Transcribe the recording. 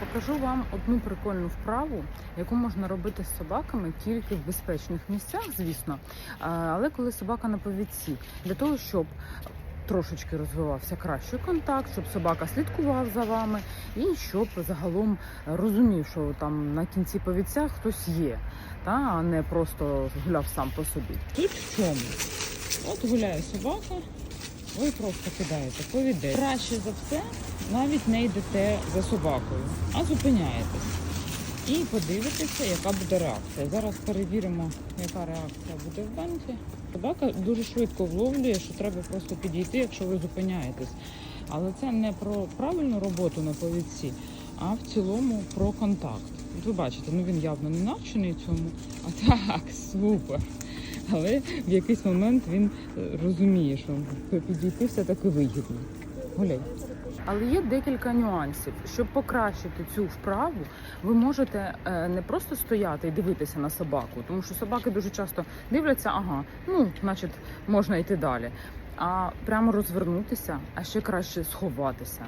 Покажу вам одну прикольну вправу, яку можна робити з собаками тільки в безпечних місцях, звісно. Але коли собака на повідці, для того, щоб трошечки розвивався кращий контакт, щоб собака слідкував за вами і щоб загалом розумів, що там на кінці повідця хтось є, та а не просто гуляв сам по собі. Тут в чому? От гуляє собака, ви просто кидаєте повідець. Краще за все навіть не йдете за собакою, а зупиняєтесь. І подивитеся, яка буде реакція. Зараз перевіримо, яка реакція буде в банки. Собака дуже швидко вловлює, що треба просто підійти, якщо ви зупиняєтесь. Але це не про правильну роботу на повідці, а в цілому про контакт. От ви бачите, ну він явно не навчений цьому. А так, супер. Але в якийсь момент він е, розуміє, що підійти все таки вигідно. Гуляй. Але є декілька нюансів. Щоб покращити цю вправу, ви можете е, не просто стояти і дивитися на собаку, тому що собаки дуже часто дивляться, ага, ну, значить, можна йти далі. А прямо розвернутися, а ще краще сховатися.